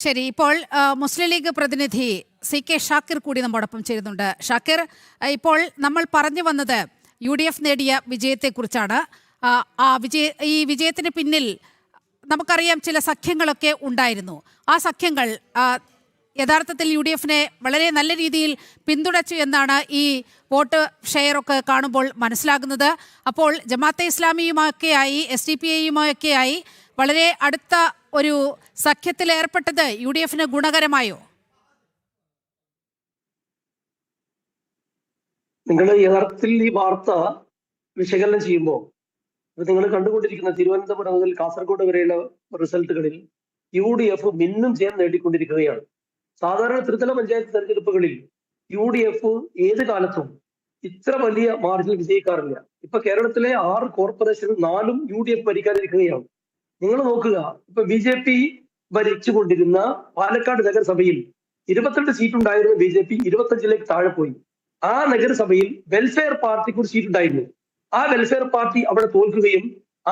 ശരി ഇപ്പോൾ മുസ്ലിം ലീഗ് പ്രതിനിധി സി കെ ഷാക്കിർ കൂടി നമ്മോടൊപ്പം ചേരുന്നുണ്ട്. ഷാക്കിർ ഇപ്പോൾ നമ്മൾ പറഞ്ഞു വന്നത് യു ഡി എഫ് നേടിയ വിജയത്തെക്കുറിച്ചാണ്. ആ, വിജയ ഈ വിജയത്തിന് പിന്നിൽ നമുക്കറിയാം ചില സഖ്യങ്ങളൊക്കെ ഉണ്ടായിരുന്നു. ആ സഖ്യങ്ങൾ യഥാർത്ഥത്തിൽ യു ഡി എഫിനെ വളരെ നല്ല രീതിയിൽ പിന്തുണച്ചു എന്നാണ് ഈ വോട്ട് ഷെയറൊക്കെ കാണുമ്പോൾ മനസ്സിലാകുന്നത്. അപ്പോൾ ജമാഅത്തെ ഇസ്ലാമിയുമൊക്കെയായി എസ് ഡി പി ഐയുമൊക്കെയായി വളരെ അടുത്ത ഒരു സഖ്യത്തിൽ ഏർപ്പെട്ടത് യു ഡി എഫിന് ഗുണകരമായോ? നിങ്ങൾ യഥാർത്ഥത്തിൽ ഈ വാർത്ത വിശകലനം ചെയ്യുമ്പോൾ നിങ്ങൾ കണ്ടുകൊണ്ടിരിക്കുന്ന തിരുവനന്തപുരം മുതൽ കാസർഗോഡ് വരെയുള്ള റിസൾട്ടുകളിൽ യു ഡി എഫ് മിന്നും ജയം നേടിക്കൊണ്ടിരിക്കുകയാണ്. സാധാരണ ത്രിതല പഞ്ചായത്ത് തെരഞ്ഞെടുപ്പുകളിൽ യു ഡി എഫ് ഏത് കാലത്തും ഇത്ര വലിയ മാർജിൻ വിജയിക്കാറില്ല. ഇപ്പൊ കേരളത്തിലെ ആറ് കോർപ്പറേഷനിൽ നാലും യു ഡി എഫ് ഭരിക്കാനിരിക്കുകയാണ്. നിങ്ങൾ നോക്കുക. ഇപ്പൊ ബി ജെ പി ഭരിച്ചുകൊണ്ടിരുന്ന പാലക്കാട് നഗരസഭയിൽ ഇരുപത്തെട്ട് സീറ്റ് ഉണ്ടായിരുന്ന ബി ജെ പി ഇരുപത്തഞ്ചിലേക്ക് താഴെ പോയി. ആ നഗരസഭയിൽ വെൽഫെയർ പാർട്ടിക്ക് ഒരു സീറ്റ് ഉണ്ടായിരുന്നു. ആ വെൽഫെയർ പാർട്ടി അവിടെ തോൽക്കുകയും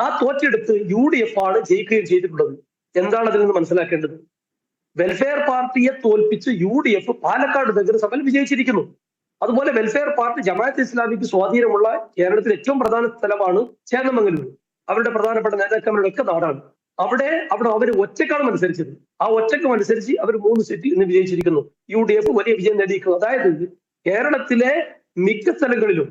ആ തോറ്റെടുത്ത് യു ഡി എഫ് ആണ് ജയിക്കുകയും ചെയ്തിട്ടുള്ളത്. എന്താണ് അതിൽ നിന്ന് മനസ്സിലാക്കേണ്ടത്? വെൽഫെയർ പാർട്ടിയെ തോൽപ്പിച്ച് യു ഡി എഫ് പാലക്കാട് നഗരസഭയിൽ വിജയിച്ചിരിക്കുന്നു. അതുപോലെ വെൽഫെയർ പാർട്ടി ജമാഅത്ത് ഇസ്ലാമിക്ക് സ്വാധീനമുള്ള കേരളത്തിലെ ഏറ്റവും പ്രധാന സ്ഥലമാണ് ചേന്നമംഗലൂർ. അവരുടെ പ്രധാനപ്പെട്ട നേതാക്കന്മാരുടെ ഒക്കെ നാടാണ്. അവിടെ അവിടെ അവർ ഒറ്റക്കാണ് മത്സരിച്ചത്. ആ ഒറ്റക്കം അനുസരിച്ച് അവർ മൂന്ന് സീറ്റിൽ ഇന്ന് വിജയിച്ചിരിക്കുന്നു. യു ഡി എഫ് വലിയ വിജയം നേടിയിരിക്കുന്നു. അതായത് കേരളത്തിലെ മിക്ക സ്ഥലങ്ങളിലും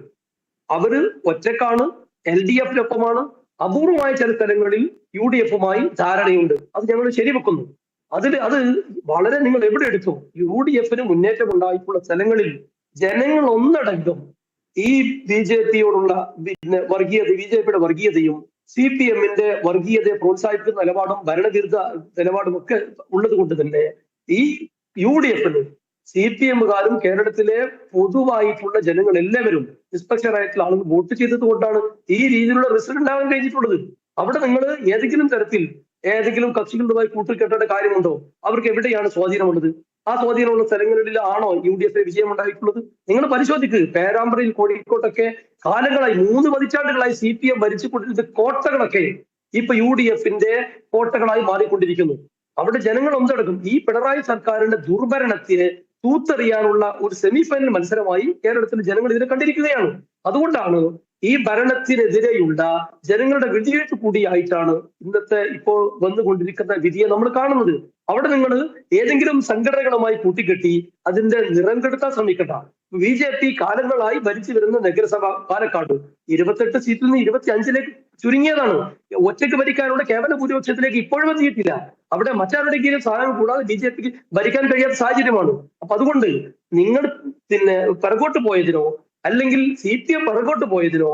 അവർ ഒറ്റക്കാണ് എൽ ഡി എഫിനൊപ്പമാണ്. അപൂർവമായ ചില സ്ഥലങ്ങളിൽ യു ഡി എഫുമായി ധാരണയുണ്ട്. അത് ഞങ്ങൾ ശരിവെക്കുന്നു. അതിൽ അത് വളരെ നിങ്ങൾ എവിടെ എടുത്തു? യു ഡി എഫിന് മുന്നേറ്റം ഉണ്ടായിട്ടുള്ള സ്ഥലങ്ങളിൽ ജനങ്ങൾ ഒന്നടങ്കം ഈ ബി ജെ പിയോടുള്ള പിന്നെ വർഗീയത ബി ജെ പിയുടെ വർഗീയതയും സി പി എമ്മിന്റെ വർഗീയതയെ പ്രോത്സാഹിപ്പിക്കുന്ന നിലപാടും ഭരണവിരുദ്ധ നിലപാടും ഒക്കെ ഉള്ളത് കൊണ്ട് തന്നെ ഈ യു ഡി എഫിന് സി പി എമ്മുകാരും കേരളത്തിലെ പൊതുവായിട്ടുള്ള ജനങ്ങൾ എല്ലാവരും നിഷ്പക്ഷരായിട്ടുള്ള ആളുകൾ വോട്ട് ചെയ്തത് കൊണ്ടാണ് ഈ രീതിയിലുള്ള റിസൾട്ട് ഉണ്ടാകാൻ കഴിഞ്ഞിട്ടുള്ളത്. അവിടെ നിങ്ങൾ ഏതെങ്കിലും തരത്തിൽ ഏതെങ്കിലും കക്ഷികളുമായി കൂട്ടുകെട്ടേണ്ട കാര്യമുണ്ടോ? അവർക്ക് എവിടെയാണ് സ്വാധീനമുള്ളത്? ആ സ്വാധീനമുള്ള സ്ഥലങ്ങളിൽ ആണോ യു ഡി എഫിന് വിജയം ഉണ്ടായിട്ടുള്ളത് നിങ്ങൾ പരിശോധിക്കുക പേരാമ്പ്രയിൽ കോഴിക്കോട്ടൊക്കെ കാലങ്ങളായി മൂന്ന് പതിറ്റാണ്ടുകളായി സി പി എം ഭരിച്ചുകൊണ്ടിരുന്ന കോട്ടകളൊക്കെ ഇപ്പൊ യു ഡി എഫിന്റെ കോട്ടകളായി മാറിക്കൊണ്ടിരിക്കുന്നു. അവിടെ ജനങ്ങൾ ഒന്നടക്കും ഈ പിണറായി സർക്കാരിന്റെ ദുർഭരണത്തെ തൂത്തെറിയാനുള്ള ഒരു സെമിഫൈനൽ മത്സരമായി കേരളത്തിലെ ജനങ്ങൾ ഇതിനെ കണ്ടിരിക്കുകയാണ്. അതുകൊണ്ടാണ് ഈ ഭരണത്തിനെതിരെയുള്ള ജനങ്ങളുടെ വെടിവെയ്പ്പ് കൂടിയായിട്ടാണ് ഇന്നത്തെ ഇപ്പോൾ വന്നുകൊണ്ടിരിക്കുന്ന വിധിയെ നമ്മൾ കാണുന്നത്. അവിടെ നിങ്ങൾ ഏതെങ്കിലും സംഘടനകളുമായി കൂട്ടിക്കെട്ടി അതിന്റെ നിറം കെടുത്താൻ ശ്രമിക്കണ്ട. ബി ജെ പി കാലങ്ങളായി ഭരിച്ചു വരുന്ന നഗരസഭ പാലക്കാട് ഇരുപത്തെട്ട് സീറ്റിൽ നിന്ന് ഇരുപത്തി അഞ്ചിലേക്ക് ചുരുങ്ങിയതാണ്. ഒറ്റയ്ക്ക് ഭരിക്കാനുള്ള കേവല ഭൂരിപക്ഷത്തിലേക്ക് ഇപ്പോഴും എത്തിയിട്ടില്ല. അവിടെ മറ്റാരുടെയെങ്കിലും സഹായം കൂടാതെ ബി ജെ പിക്ക് ഭരിക്കാൻ കഴിയാത്ത സാഹചര്യമാണ്. അപ്പൊ അതുകൊണ്ട് നിങ്ങൾ പിന്നെ പിറകോട്ട് പോയതിനോ അല്ലെങ്കിൽ സി പി എം പിറകോട്ട് പോയതിനോ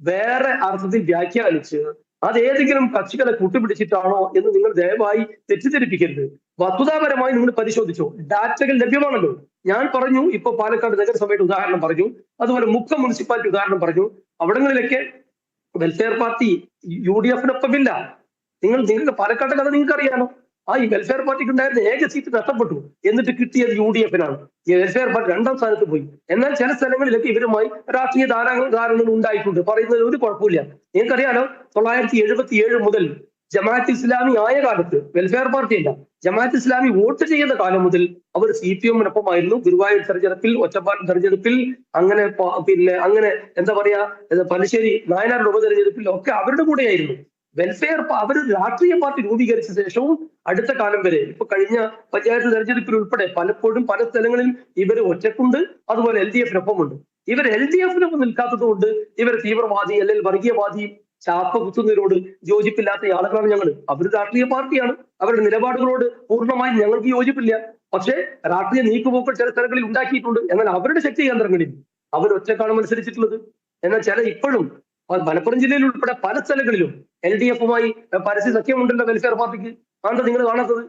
വേറെ അർത്ഥത്തിൽ വ്യാഖ്യാനിച്ച് അത് ഏതെങ്കിലും കക്ഷികളെ കൂട്ടുപിടിച്ചിട്ടാണോ എന്ന് നിങ്ങൾ ദയവായി തെറ്റിദ്ധരിപ്പിക്കരുത്. വസ്തുതാപരമായി നിങ്ങൾ പരിശോധിച്ചോ. ഡാറ്റകൾ ലഭ്യമാണല്ലോ. ഞാൻ പറഞ്ഞു ഇപ്പൊ പാലക്കാട് നഗരസഭയുടെ ഉദാഹരണം പറഞ്ഞു അതുപോലെ മുക്കം മുനിസിപ്പാലിറ്റി ഉദാഹരണം പറഞ്ഞു. അവിടങ്ങളിലൊക്കെ വെൽഫെയർ പാർട്ടി യു ഡി എഫിനൊപ്പമില്ല. നിങ്ങൾ നിങ്ങൾക്ക് പാലക്കാട്ടെ കഥ നിങ്ങൾക്ക് അറിയാലോ ആ ഈ വെൽഫെയർ പാർട്ടിക്ക് ഉണ്ടായിരുന്ന ഏക സീറ്റ് നഷ്ടപ്പെട്ടു. എന്നിട്ട് കിട്ടിയത് യു ഡി എഫിനാണ് ഈ വെൽഫെയർ പാർട്ടി രണ്ടാം സ്ഥാനത്ത് പോയി. എന്നാൽ ചില സ്ഥലങ്ങളിലൊക്കെ ഇവരുമായി രാഷ്ട്രീയ ധാരാ ധാരണകൾ ഉണ്ടായിട്ടുണ്ട്. പറയുന്നത് ഒരു കുഴപ്പമില്ല നിങ്ങൾക്കറിയാലോ തൊള്ളായിരത്തി എഴുപത്തി ഏഴ് മുതൽ ജമാഅത്ത് ഇസ്ലാമി ആയ കാലത്ത് വെൽഫെയർ പാർട്ടി അല്ല. ജമാഅത്ത് ഇസ്ലാമി വോട്ട് ചെയ്യുന്ന കാലം മുതൽ അവർ സി പി എമ്മിനൊപ്പമായിരുന്നു ഗുരുവായൂർ തെരഞ്ഞെടുപ്പിൽ ഒറ്റപ്പാലം തെരഞ്ഞെടുപ്പിൽ അങ്ങനെ പിന്നെ അങ്ങനെ എന്താ പറയാ പലശ്ശേരി നായനാരുടെ ഉപതെരഞ്ഞെടുപ്പിൽ ഒക്കെ അവരുടെ കൂടെയായിരുന്നു. വെൽഫെയർ അവർ രാഷ്ട്രീയ പാർട്ടി രൂപീകരിച്ച ശേഷവും അടുത്ത കാലം വരെ ഇപ്പൊ കഴിഞ്ഞ പഞ്ചായത്ത് തെരഞ്ഞെടുപ്പിൽ ഉൾപ്പെടെ പലപ്പോഴും പല സ്ഥലങ്ങളിൽ ഇവർ ഒറ്റക്കുണ്ട് അതുപോലെ എൽ ഡി എഫിനൊപ്പമുണ്ട്. ഇവർ എൽ ഡി എഫിനൊപ്പം നിൽക്കാത്തത് കൊണ്ട് ഇവർ തീവ്രവാദി അല്ലെങ്കിൽ വർഗീയവാദി ചാപ്പ കുത്തുന്നതിനോട് യോജിപ്പില്ലാത്ത ആളുകളാണ് ഞങ്ങൾ അവർ രാഷ്ട്രീയ പാർട്ടിയാണ്. അവരുടെ നിലപാടുകളോട് പൂർണമായും ഞങ്ങൾക്ക് യോജിപ്പില്ല. പക്ഷേ രാഷ്ട്രീയ നീക്കുപോക്കൾ ചില സ്ഥലങ്ങളിൽ ഉണ്ടാക്കിയിട്ടുണ്ട്. എന്നാൽ അവരുടെ ശക്തി കേന്ദ്രങ്ങളിൽ അവർ ഒറ്റക്കാണ് മത്സരിച്ചിട്ടുള്ളത്. എന്നാൽ ചില ഇപ്പോഴും മലപ്പുറം ജില്ലയിൽ ഉൾപ്പെടെ പല സ്ഥലങ്ങളിലും എൽ ഡി എഫുമായി പരസ്യ സഖ്യമുണ്ടല്ലോ വെൽഫെയർ പാർട്ടിക്ക്. ആണ് നിങ്ങൾ കാണാത്തത്?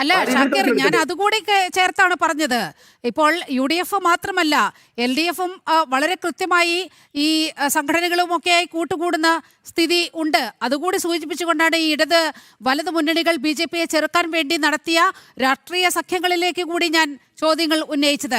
അല്ല ഷാക്കിർ ഞാൻ. അതുകൂടി ചേർത്താണ് പറഞ്ഞത്. ഇപ്പോൾ യു ഡി എഫ് മാത്രമല്ല എൽ ഡി എഫും വളരെ കൃത്യമായി ഈ സംഘടനകളും സംഘടനകളുമൊക്കെയായി കൂട്ടുകൂടുന്ന സ്ഥിതി ഉണ്ട്. അതുകൂടി സൂചിപ്പിച്ചുകൊണ്ടാണ് ഈ ഇടത് വലത് മുന്നണികൾ ബി ജെ പിയെ ചെറുക്കാൻ വേണ്ടി നടത്തിയ രാഷ്ട്രീയ സഖ്യങ്ങളിലേക്ക് കൂടി ഞാൻ ചോദ്യങ്ങൾ ഉന്നയിച്ചത്.